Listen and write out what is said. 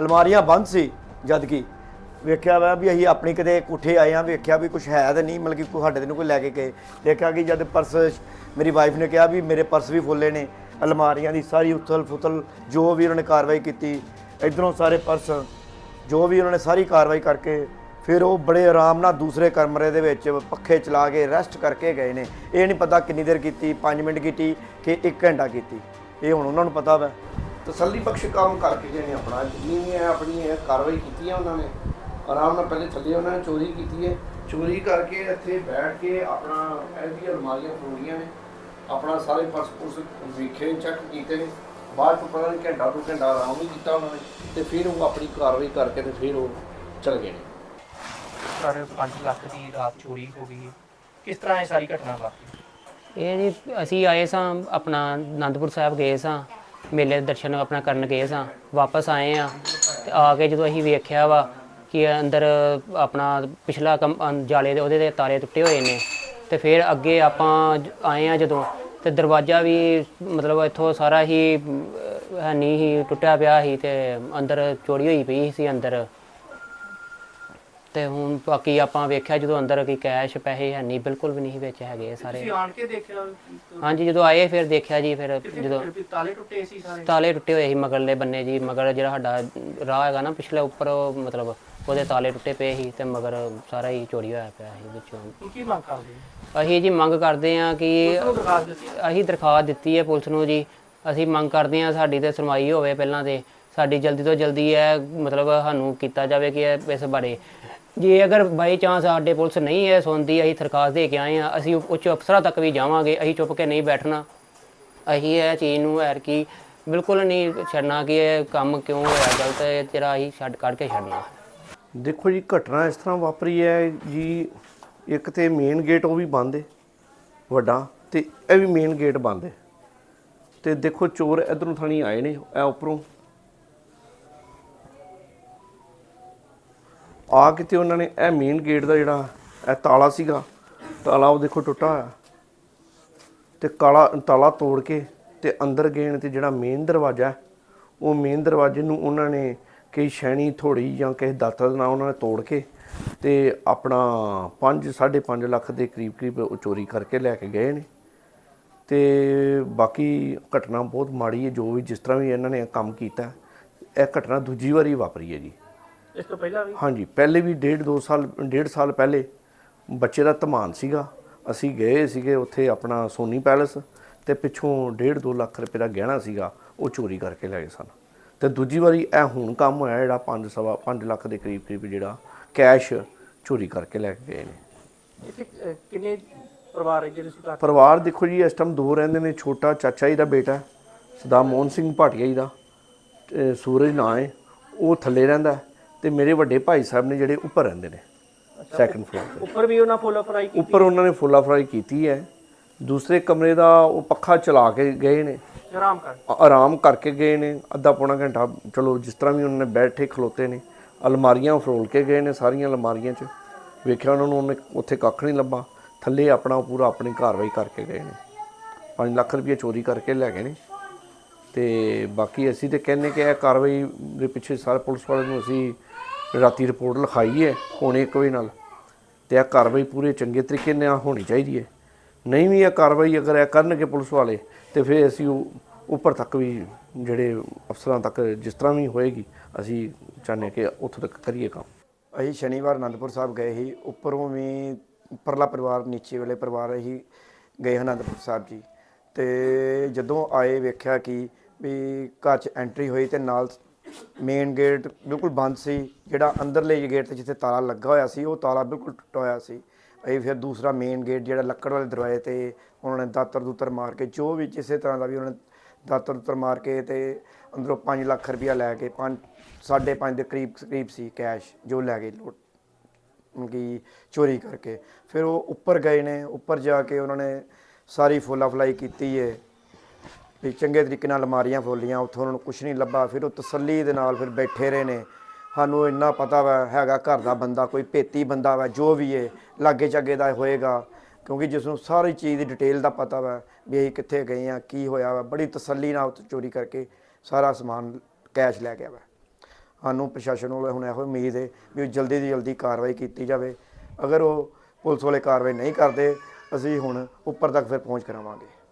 ਅਲਮਾਰੀਆਂ ਬੰਦ ਸੀ ਜਦ ਕਿ ਵੇਖਿਆ ਵਾ ਵੀ ਅਸੀਂ ਆਪਣੀ ਕਿਤੇ ਕੋਠੇ ਆਏ ਆ ਵੇਖਿਆ ਵੀ ਕੁਝ ਹੈ ਤਾਂ ਨਹੀਂ, ਮਤਲਬ ਕਿ ਸਾਡੇ ਤੇ ਨੂੰ ਕੋਈ ਲੈ ਕੇ ਗਏ। ਦੇਖਿਆ ਕਿ ਜਦ ਪਰਸ ਮੇਰੀ ਵਾਈਫ ਨੇ ਕਿਹਾ ਵੀ ਮੇਰੇ ਪਰਸ ਵੀ ਫੁੱਲੇ ਨੇ, ਅਲਮਾਰੀਆਂ ਦੀ ਸਾਰੀ ਉਥਲ ਫੁਥਲ ਜੋ ਵੀ ਉਹਨਾਂ ਨੇ ਕਾਰਵਾਈ ਕੀਤੀ, ਇਧਰੋਂ ਸਾਰੇ ਪਰਸ ਜੋ ਵੀ ਉਹਨਾਂ ਨੇ ਸਾਰੀ ਕਾਰਵਾਈ ਕਰਕੇ ਫਿਰ ਉਹ ਬੜੇ ਆਰਾਮ ਨਾਲ ਦੂਸਰੇ ਕਮਰੇ ਦੇ ਵਿੱਚ ਪੱਖੇ ਚਲਾ ਕੇ ਰੈਸਟ ਕਰਕੇ ਗਏ ਨੇ। ਇਹ ਨਹੀਂ ਪਤਾ ਕਿੰਨੀ ਦੇਰ ਕੀਤੀ 5 ਮਿੰਟ ਕੀਤੀ ਕਿ 1 ਘੰਟਾ ਕੀਤੀ। ਇਹ ਹੁਣ ਉਹਨਾਂ ਨੂੰ ਪਤਾ ਵਾ। ਤਸੱਲੀ ਬਖਸ਼ ਕੰਮ ਕਰਕੇ ਗਏ ਨੇ ਆਪਣਾ ਜਿੰਨੀ ਵੀ ਹੈ ਆਪਣੀ ਇਹ ਕਾਰਵਾਈ ਕੀਤੀ ਹੈ ਉਹਨਾਂ ਨੇ ਆਰਾਮ ਨਾਲ ਪਹਿਲੇ ਥੱਲੇ ਉਹਨਾਂ ਨੇ ਚੋਰੀ ਕੀਤੀ ਹੈ। ਚੋਰੀ ਕਰਕੇ ਇੱਥੇ ਬੈਠ ਕੇ ਆਪਣਾ ਇਹਦੀਆਂ ਅਲਮਾਰੀਆਂ ਫੋੜੀਆਂ ਨੇ ਆਪਣਾ ਸਾਰੇ ਪਰਸ ਪੁਰਸ ਵੇਖੇ ਚੈੱਕ ਕੀਤੇ ਨੇ। ਬਾਅਦ ਚ ਪਤਾ ਨਹੀਂ ਘੰਟਾ ਦੋ ਘੰਟਾ ਆਰਾਮ ਵੀ ਕੀਤਾ ਉਹਨਾਂ ਨੇ ਤੇ ਫਿਰ ਉਹ ਆਪਣੀ ਕਾਰਵਾਈ ਕਰਕੇ ਤੇ ਫਿਰ ਉਹ ਚਲ ਗਏ ਨੇ। ਸਰ 5 ਲੱਖ ਦੀ ਰਾਤ ਚੋਰੀ ਹੋ ਗਈ ਕਿਸ ਤਰ੍ਹਾਂ ਇਹ ਸਾਰੀ ਘਟਨਾ ਵਾਪਰੀ? ਇਹ ਜੀ ਅਸੀਂ ਆਏ ਸਾਂ ਆਪਣਾ ਆਨੰਦਪੁਰ ਸਾਹਿਬ ਗਏ ਸਾਂ। ਮੇਲੇ ਦੇ ਦਰਸ਼ਨ ਆਪਣਾ ਕਰਨ ਗਏ ਸਾਂ ਵਾਪਸ ਆਏ ਆ ਤੇ ਆ ਕੇ ਜਦੋਂ ਅਸੀਂ ਵੇਖਿਆ ਵਾ ਕਿ ਅੰਦਰ ਆਪਣਾ ਪਿਛਲਾ ਕੰਮ ਅੰ- ਜਾਲੇ ਦੇ ਉਹਦੇ ਦੇ ਤਾਰੇ ਟੁੱਟੇ ਹੋਏ ਨੇ ਤੇ ਫਿਰ ਅੱਗੇ ਆਪਾਂ ਜ- ਆਏ ਆ ਜਦੋਂ ਤੇ ਦਰਵਾਜ਼ਾ ਵੀ ਮਤਲਬ ਇੱਥੋਂ ਸਾਰਾ ਹੀ ਅਮ, ਹੈ ਨਹੀਂ ਹੀ ਟੁੱਟਿਆ ਪਿਆ ਸੀ ਤੇ ਅੰਦਰ ਚੋਰੀ ਹੋਈ ਪਈ ਸੀ ਅੰਦਰ। ਤੇ ਹੁਣ ਬਾਕੀ ਆਪਾਂ ਵੇਖਿਆ ਜਦੋਂ ਅੰਦਰ ਕੀ ਕੈਸ਼ ਪੈਸੇ ਹੈ ਨਹੀਂ ਬਿਲਕੁਲ ਵੀ ਨਹੀਂ ਵਿੱਚ ਹੈਗੇ ਸਾਰੇ। ਤੁਸੀਂ ਆਣ ਕੇ ਦੇਖਿਆ ਹਾਂਜੀ ਜਦੋਂ ਆਏ ਫਿਰ ਦੇਖਿਆ ਜੀ ਫਿਰ ਜਦੋਂ ਤਾਲੇ ਟੁੱਟੇ ਸੀ ਸਾਰੇ? ਤਾਲੇ ਟੁੱਟੇ ਹੋਏ ਸੀ ਮਗਰਲੇ ਬੰਨੇ ਜੀ ਮਗਰ ਜਿਹੜਾ ਸਾਡਾ ਰਾਹ ਹੈਗਾ ਨਾ ਪਿਛਲੇ ਉੱਪਰ ਉਹ ਮਤਲਬ ਉਹਦੇ ਤਾਲੇ ਟੁੱਟੇ ਪਏ ਸੀ ਤੇ ਮਗਰ ਸਾਰਾ ਹੀ ਚੋਰੀ ਹੋਇਆ ਪਿਆ ਸੀ ਵਿੱਚੋਂ। ਹੁਣ ਕੀ ਮੰਗ ਕਰਦੇ ਹੋ? ਅਸੀਂ ਜੀ ਮੰਗ ਕਰਦੇ ਹਾਂ ਕਿ ਉਹ ਦਿਖਾ ਦਿੱਤੀ ਅਸੀਂ ਦਰਖਾਸਤ ਦਿੱਤੀ ਹੈ ਪੁਲਿਸ ਨੂੰ ਜੀ। ਅਸੀਂ ਮੰਗ ਕਰਦੇ ਹਾਂ ਸਾਡੀ ਤੇ ਸੁਣਵਾਈ ਹੋਵੇ ਪਹਿਲਾਂ ਤੇ। ਸਾਡੀ ਜਲਦੀ ਤੋਂ ਜਲਦੀ ਇਹ ਮਤਲਬ ਸਾਨੂੰ ਕੀਤਾ ਜਾਵੇ ਕਿ ਇਹ ਇਸ ਬਾਰੇ ਜੇ ਅਗਰ ਬਾਈ ਚਾਂਸ ਸਾਡੇ ਪੁਲਿਸ ਨਹੀਂ ਹੈ ਸੁਣਦੀ, ਅਸੀਂ ਦਰਖਾਸਤ ਦੇ ਕੇ ਆਏ ਹਾਂ, ਅਸੀਂ ਉੱਚ ਅਫਸਰਾਂ ਤੱਕ ਵੀ ਜਾਵਾਂਗੇ, ਅਸੀਂ ਚੁੱਪ ਕੇ ਨਹੀਂ ਬੈਠਣਾ। ਅਸੀਂ ਇਹ ਚੀਜ਼ ਨੂੰ ਐਰ ਕੀ ਬਿਲਕੁਲ ਨਹੀਂ ਛੱਡਣਾ ਕਿ ਇਹ ਕੰਮ ਕਿਉਂ ਹੋਇਆ, ਗਲਤ ਹੈ ਤੇਰਾ ਅਸੀਂ ਛੱਡ, ਕੱਢ ਕੇ ਛੱਡਣਾ। ਦੇਖੋ ਜੀ, ਘਟਨਾ ਇਸ ਤਰ੍ਹਾਂ ਵਾਪਰੀ ਹੈ ਜੀ, ਇੱਕ ਤੇ ਮੇਨ ਗੇਟ ਉਹ ਵੀ ਬੰਦ ਹੈ ਵੱਡਾ, ਤੇ ਇਹ ਵੀ ਮੇਨ ਗੇਟ ਬੰਦ ਹੈ ਤੇ ਦੇਖੋ ਚੋਰ ਇਧਰੋਂ ਥਾਣੀ ਆਏ ਨੇ, ਇਹ ਉੱਪਰੋਂ। ਆ ਕਿਤੇ ਉਹਨਾਂ ਨੇ, ਇਹ ਮੇਨ ਗੇਟ ਦਾ ਜਿਹੜਾ ਇਹ ਤਾਲਾ ਸੀਗਾ, ਤਾਲਾ ਉਹ ਦੇਖੋ ਟੁੱਟਾ ਹੋਇਆ। ਤੇ ਕਾਲਾ ਤਾਲਾ ਤੋੜ ਕੇ ਤੇ ਅੰਦਰ ਗਏ ਨੇ ਤੇ ਜਿਹੜਾ ਮੇਨ ਦਰਵਾਜ਼ਾ ਉਹ ਮੇਨ ਦਰਵਾਜ਼ੇ ਨੂੰ ਉਹਨਾਂ ਨੇ ਕਈ ਸ਼ੈਣੀ ਥੋੜੀ ਜਾਂ ਕਿਸੇ ਦਾਤਰ ਨਾਲ ਉਹਨਾਂ ਨੇ ਤੋੜ ਕੇ ਤੇ ਆਪਣਾ 5 5.5 ਲੱਖ ਦੇ ਕਰੀਬ ਕਰੀਬ ਉਹ ਚੋਰੀ ਕਰਕੇ ਲੈ ਕੇ ਗਏ ਨੇ। ਤੇ ਬਾਕੀ ਘਟਨਾ ਬਹੁਤ ਮਾੜੀ ਹੈ, ਜੋ ਵੀ ਜਿਸ ਤਰ੍ਹਾਂ ਵੀ ਇਹਨਾਂ ਨੇ ਇਹ ਕੰਮ ਕੀਤਾ, ਇਹ ਘਟਨਾ ਦੂਜੀ ਵਾਰੀ ਵਾਪਰੀ ਹੈ ਜੀ। ਇਸ ਤੋਂ ਪਹਿਲਾਂ ਵੀ। ਹਾਂਜੀ ਪਹਿਲੇ ਵੀ ਡੇਢ ਦੋ ਸਾਲ ਡੇਢ ਸਾਲ ਪਹਿਲੇ ਬੱਚੇ ਦਾ ਧਮਾਨ ਸੀਗਾ। ਅਸੀਂ ਗਏ ਸੀਗੇ ਉੱਥੇ ਆਪਣਾ ਸੋਨੀ ਪੈਲਸ ਤੇ ਪਿੱਛੋਂ ਡੇਢ ਦੋ ਲੱਖ ਰੁਪਏ ਦਾ ਗਹਿਣਾ ਸੀਗਾ ਉਹ ਚੋਰੀ ਕਰਕੇ ਲੈ ਗਏ ਸਨ। ਤੇ ਦੂਜੀ ਵਾਰੀ ਇਹ ਹੁਣ ਕੰਮ ਹੋਇਆ ਜਿਹੜਾ 5 ਸਵਾ 5 ਲੱਖ ਦੇ ਕਰੀਬ ਕਰੀਬ ਜਿਹੜਾ ਕੈਸ਼ ਚੋਰੀ ਕਰਕੇ ਲੈ ਕੇ ਗਏ ਨੇ। ਇੱਥੇ ਕਿੰਨੇ ਪਰਿਵਾਰ ਹੈ ਜਿਹੜੇ ਸੁਧਾਰ ਪਰਿਵਾਰ ਦੇਖੋ ਜੀ ਇਸ ਟਾਈਮ ਦੋ ਰਹਿੰਦੇ ਨੇ ਛੋਟਾ ਚਾਚਾ ਜੀ ਦਾ ਬੇਟਾ ਸਦਾ ਮੋਹਨ ਸਿੰਘ ਭਾਟੀਆ ਜੀ ਦਾ ਸੂਰਜ ਨਾਂ ਹੈ ਉਹ ਥੱਲੇ ਰਹਿੰਦਾ ਤੇ ਮੇਰੇ ਵੱਡੇ ਭਾਈ ਸਾਹਿਬ ਨੇ ਜਿਹੜੇ ਉੱਪਰ ਰਹਿੰਦੇ ਨੇ ਸੈਕੰਡ ਫਲੋਰ ਤੇ। ਉੱਪਰ ਵੀ ਉਹਨਾਂ ਫੁੱਲ ਫਰਾਈ ਕੀਤੀ ਉੱਪਰ ਉਹਨਾਂ ਨੇ ਫੁੱਲਾ ਫਰਾਈ ਕੀਤੀ ਹੈ। ਦੂਸਰੇ ਕਮਰੇ ਦਾ ਉਹ ਪੱਖਾ ਚਲਾ ਕੇ ਗਏ ਨੇ। ਆਰਾਮ ਕਰ। ਆਰਾਮ ਕਰਕੇ ਗਏ ਨੇ। ਅੱਧਾ ਪੌਣਾ ਘੰਟਾ ਚਲੋ ਜਿਸ ਤਰ੍ਹਾਂ ਵੀ ਉਹਨਾਂ ਨੇ ਬੈਠੇ ਖਲੋਤੇ ਨੇ। ਅਲਮਾਰੀਆਂ ਫਰੋਲ ਕੇ ਗਏ ਨੇ ਸਾਰੀਆਂ ਅਲਮਾਰੀਆਂ 'ਚ। ਵੇਖਿਆ ਉਹਨਾਂ ਨੂੰ ਉਹਨੇ ਉੱਥੇ ਕੱਖ ਨਹੀਂ ਲੱਭਾ। ਥੱਲੇ ਆਪਣਾ ਪੂਰਾ ਆਪਣੀ ਕਾਰਵਾਈ ਕਰਕੇ ਗਏ ਨੇ। 5 ਲੱਖ ਰੁਪਏ ਚੋਰੀ ਕਰਕੇ ਲੈ ਗਏ ਨੇ। ਤੇ ਬਾਕੀ ਅਸੀਂ ਤੇ ਕਹਿੰਨੇ ਕਿ ਇਹ ਕਾਰਵਾਈ ਦੇ ਪਿੱਛੇ ਸਾਰੇ ਪੁਲਿਸ ਵਾਲਿਆਂ ਨੂੰ ਅਸੀਂ ਰਾਤੀ ਰਿਪੋਰਟ ਲਿਖਾਈ ਹੈ, ਹੁਣੇ ਇੱਕ ਵਜੇ ਨਾਲ। ਤੇ ਇਹ ਕਾਰਵਾਈ ਪੂਰੇ ਚੰਗੇ ਤਰੀਕੇ ਨਾਲ ਹੋਣੀ ਚਾਹੀਦੀ ਹੈ। ਨਹੀਂ ਵੀ ਇਹ ਕਾਰਵਾਈ ਅਗਰ ਇਹ ਕਰਨਗੇ ਪੁਲਿਸ ਵਾਲੇ, ਤੇ ਫਿਰ ਅਸੀਂ ਉਹ ਉੱਪਰ ਤੱਕ ਵੀ ਜਿਹੜੇ ਅਫਸਰਾਂ ਤੱਕ ਜਿਸ ਤਰ੍ਹਾਂ ਵੀ ਹੋਏਗੀ, ਅਸੀਂ ਚਾਹੁੰਦੇ ਕਿ ਉੱਥੋਂ ਤੱਕ ਕਰੀਏ ਕੰਮ। ਅਸੀਂ ਸ਼ਨੀਵਾਰ ਅਨੰਦਪੁਰ ਸਾਹਿਬ ਗਏ ਸੀ। ਉੱਪਰੋਂ ਵੀ ਉੱਪਰਲਾ ਪਰਿਵਾਰ, ਨੀਚੇ ਵਾਲੇ ਪਰਿਵਾਰ ਅਸੀਂ ਗਏ ਅਨੰਦਪੁਰ ਸਾਹਿਬ ਜੀ। ਤੇ ਜਦੋਂ ਆਏ ਵੇਖਿਆ ਕਿ ਵੀ ਘਰ 'ਚ ਐਂਟਰੀ ਹੋਈ ਤੇ ਨਾਲ ਮੇਨ ਗੇਟ ਬਿਲਕੁਲ ਬੰਦ ਸੀ। ਜਿਹੜਾ ਅੰਦਰਲੇ ਗੇਟ ਤੇ ਜਿੱਥੇ ਤਾਲਾ ਲੱਗਾ ਹੋਇਆ ਸੀ, ਉਹ ਤਾਲਾ ਬਿਲਕੁਲ ਟੁੱਟਾ ਹੋਇਆ ਸੀ। ਅਸੀਂ ਫਿਰ ਦੂਸਰਾ ਮੇਨ ਗੇਟ ਜਿਹੜਾ ਲੱਕੜ ਵਾਲੇ ਦਰਵਾਜ਼ੇ ਤੇ ਉਹਨਾਂ ਨੇ ਦਾਤਰ ਦੂਤਰ ਮਾਰ ਕੇ, ਜੋ ਵੀ ਕਿਸੇ ਤਰ੍ਹਾਂ ਦਾ ਵੀ ਉਹਨਾਂ ਨੇ ਦਾਤਰ ਦੂਤਰ ਮਾਰ ਕੇ ਤੇ ਅੰਦਰੋਂ 5 ਲੱਖ ਰੁਪਇਆ ਲੈ ਕੇ 5 5.5 ਦੇ ਕਰੀਬ ਕਰੀਬ ਸੀ ਕੈਸ਼ ਜੋ ਲੈ ਗਏ ਲੁੱਟ ਕਿ ਚੋਰੀ ਕਰਕੇ। ਫਿਰ ਉਹ ਉੱਪਰ ਗਏ ਨੇ, ਉੱਪਰ ਜਾ ਕੇ ਉਹਨਾਂ ਨੇ ਸਾਰੀ ਫੋਲਾ ਫਲਾਈ ਕੀਤੀ ਹੈ ਵੀ ਚੰਗੇ ਤਰੀਕੇ ਨਾਲ ਅਲਮਾਰੀਆਂ ਫੋਲੀਆਂ ਉੱਥੋਂ ਉਹਨਾਂ ਨੂੰ ਕੁਝ ਨਹੀਂ ਲੱਭਾ, ਫਿਰ ਉਹ ਤਸੱਲੀ ਦੇ ਨਾਲ ਫਿਰ ਬੈਠੇ ਰਹੇ ਨੇ। ਸਾਨੂੰ ਇੰਨਾ ਪਤਾ ਵਾ, ਹੈਗਾ ਘਰ ਦਾ ਬੰਦਾ, ਕੋਈ ਭੇਤੀ ਬੰਦਾ ਵਾ, ਜੋ ਵੀ ਹੈ ਲਾਗੇ ਚਾਗੇ ਦਾ ਹੋਏਗਾ। ਕਿਉਂਕਿ ਜਿਸ ਨੂੰ ਸਾਰੀ ਚੀਜ਼ ਦੀ ਡਿਟੇਲ ਦਾ ਪਤਾ ਵਾ, ਵੀ ਅਸੀਂ ਕਿੱਥੇ ਗਏ ਆ ਕੀ ਹੋਇਆ ਵਾ, ਬੜੀ ਤਸੱਲੀ ਨਾਲ ਚੋਰੀ ਕਰਕੇ ਸਾਰਾ ਸਮਾਨ ਕੈਸ਼ ਲੈ ਗਿਆ ਵਾ। ਸਾਨੂੰ ਪ੍ਰਸ਼ਾਸਨ ਵੱਲੋਂ ਹੁਣ ਇਹੋ ਉਮੀਦ ਹੈ ਵੀ ਜਲਦੀ ਤੋਂ ਜਲਦੀ ਕਾਰਵਾਈ ਕੀਤੀ ਜਾਵੇ। ਅਗਰ ਉਹ ਪੁਲਿਸ ਵਾਲੇ ਕਾਰਵਾਈ ਨਹੀਂ ਕਰਦੇ, ਅਸੀਂ ਹੁਣ ਉੱਪਰ ਤੱਕ ਫਿਰ ਪਹੁੰਚ ਕਰਾਵਾਂਗੇ।